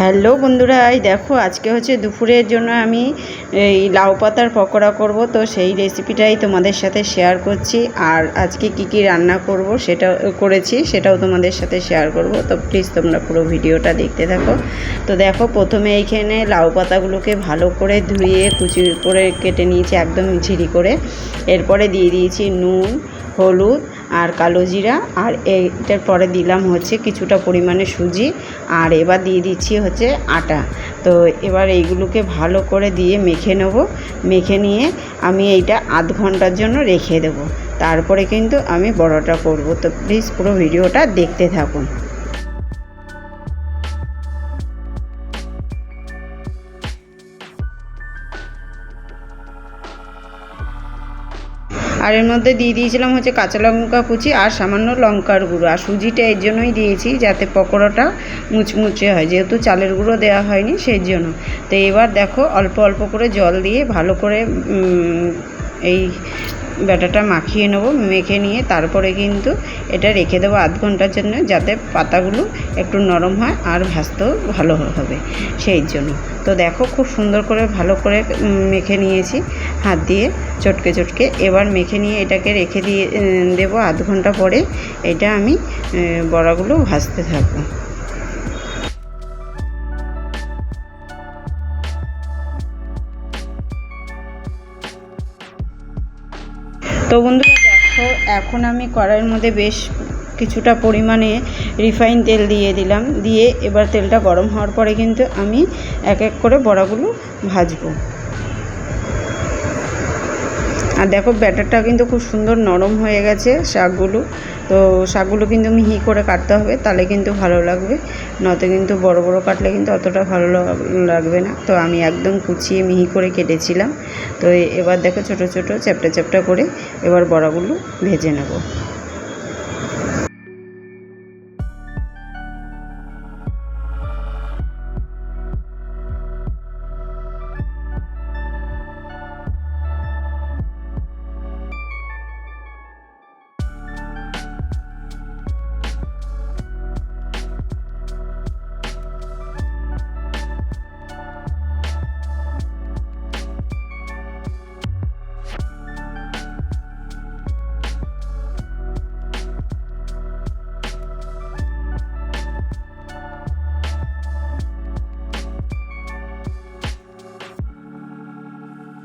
Hello বন্ধুরা, এই দেখো, আজকে হচ্ছে দুপুরের জন্য আমি এই লাউ পাতার পকোড়া করব, তো সেই রেসিপিটাই তোমাদের সাথে শেয়ার করছি। আর আজকে কি কি রান্না করব সেটা করেছি, সেটাও তোমাদের সাথে শেয়ার করব। তো প্লিজ তোমরা পুরো ভিডিওটা দেখতে থাকো। তো দেখো, প্রথমে এইখানে লাউ পাতাগুলোকে ভালো করে ধুয়ে, কুচি করে কেটে নিয়েছি একদম ঝিরি করে। এরপরে দিয়ে দিয়েছি নুন, হলুদ আর কালো জিরা, আর এইটার পরে দিলাম হচ্ছে কিছুটা পরিমাণে সুজি, আর এবার দিয়ে দিচ্ছি হচ্ছে আটা। তো এবার এইগুলোকে ভালো করে দিয়ে মেখে নেব। মেখে নিয়ে আমি এইটা আধ ঘণ্টার জন্য রেখে দেব। তারপরে কিন্তু আমি বড়টা করব। তো প্লিজ পুরো ভিডিওটা দেখতে থাকুন। আর এর মধ্যে দিয়ে দিয়েছিলাম হচ্ছে কাঁচা লঙ্কা কুচি আর সামান্য লঙ্কার গুঁড়ো। আর সুজিটা এর জন্যই দিয়েছি যাতে পকোড়াটা মুচমুচে হয়। যেহেতু চালের গুঁড়ো দেওয়া হয়নি সেই জন্য তো এবার দেখো অল্প অল্প করে জল দিয়ে ভালো করে এই ব্যাটাটা মাখিয়ে নেব, মেখে নিয়ে তারপরে কিন্তু এটা রেখে দেবো আধ ঘণ্টার জন্য যাতে পাতাগুলো একটু নরম হয় আর ভাজতেও ভালো হবে সেই জন্য। তো দেখো খুব সুন্দর করে ভালো করে মেখে নিয়েছি হাত দিয়ে চটকে চটকে। এবার মেখে নিয়ে এটাকে রেখে দিয়ে দেবো আধ ঘণ্টা পরে। এটা আমি বড়াগুলো ভাজতে থাকব। তো বন্ধুরা দেখো, এখন আমি কড়াইয়ের মধ্যে বেশ কিছুটা পরিমাণে রিফাইন তেল দিয়ে দিলাম। দিয়ে এবার তেলটা গরম হওয়ার পরে কিন্তু আমি এক এক করে বড়াগুলো ভাজবো। আর দেখো ব্যাটারটা কিন্তু খুব সুন্দর নরম হয়ে গেছে শাকগুলো। তো শাকগুলো কিন্তু মিহি করে কাটতে হবে, তাহলে কিন্তু ভালো লাগবে। নয়তো কিন্তু বড় বড় কাটলে কিন্তু অতটা ভালো লাগবে না। তো আমি একদম কুচিয়ে মিহি করে কেটেছিলাম। তো এবার দেখো ছোট ছোট চ্যাপটা চ্যাপটা করে এবার বড়াগুলো ভেজে নেব।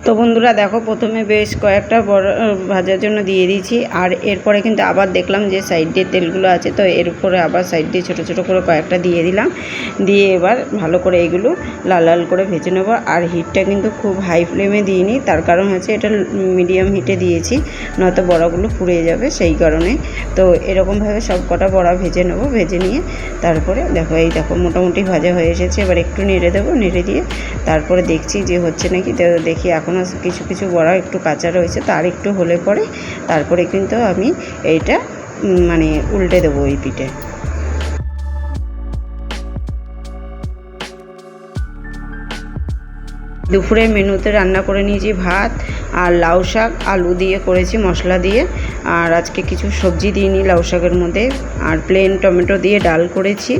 তো বন্ধুরা দেখো, প্রথমে বেশ কয়েকটা বড় ভাজার জন্য দিয়ে দিয়েছি। আর এরপরে কিন্তু আবার দেখলাম যে সাইড দিয়ে তেলগুলো আছে, তো এর উপরে আবার সাইড দিয়ে ছোটো ছোটো করে কয়েকটা দিয়ে দিলাম। দিয়ে এবার ভালো করে এগুলো লাল লাল করে ভেজে নেব। আর হিটটা কিন্তু খুব হাই ফ্লেমে দিইনি, তার কারণ হচ্ছে এটা মিডিয়াম হিটে দিয়েছি, নয়তো বড়াগুলো পুড়ে যাবে সেই কারণে। তো এরকমভাবে সব কটা বড়া ভেজে নেব, ভেজে নিয়ে তারপরে দেখো, এই দেখো, মোটামুটি ভাজা হয়ে এসেছে। এবার একটু নেড়ে দেবো, নেড়ে দিয়ে তারপরে দেখছি যে হচ্ছে নাকি। দেখি এখন এখনও কিছু কিছু বড়া একটু কাঁচা রয়েছে, তার একটু হলে পরে তারপরে কিন্তু আমি এইটা মানে উল্টে দেবো ওই পিঠে। দুপুরের মেনুতে রান্না করে নিয়েছি ভাত আর লাউ শাক, আলু দিয়ে করেছি মশলা দিয়ে। আর আজকে কিছু সবজি দিইনি লাউ শাকের মধ্যে। আর প্লেন টমেটো দিয়ে ডাল করেছি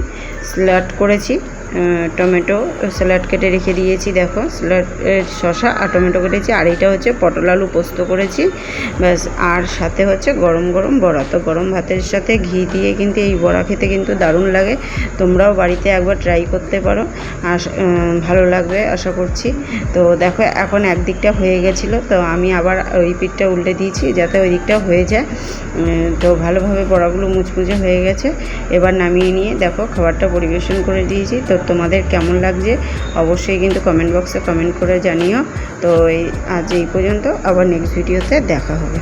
স্যালাড করেছি। টমেটো স্যালাড কেটে রেখে দিয়েছি, দেখো। স্যালাড শশা আর টমেটো কেটেছি, আর এইটা হচ্ছে পটল আলু পোস্ত করেছি। ব্যাস, আর সাথে হচ্ছে গরম গরম বড়া। তো গরম ভাতের সাথে ঘি দিয়ে কিন্তু এই বড়া খেতে কিন্তু দারুণ লাগে। তোমরাও বাড়িতে একবার ট্রাই করতে পারো। আর ভালো লাগবে, আশা করছি। তো দেখো, এখন একদিকটা হয়ে গেছিল, তো আমি আবার ওই পিঠটা উল্টে দিয়েছি যাতে ওই দিকটা হয়ে যায়। তো ভালোভাবে বড়াগুলো মুচমুচে হয়ে গেছে। এবার নামিয়ে নিয়ে, দেখো, খাবারটা পরিবেশন করে দিয়েছি। তো তোমাদের কেমন লাগছে, অবশ্যই কিন্তু কমেন্ট বক্সে কমেন্ট করে জানিও। তো এই আজ এই পর্যন্ত, আবার নেক্সট ভিডিওতে দেখা হবে।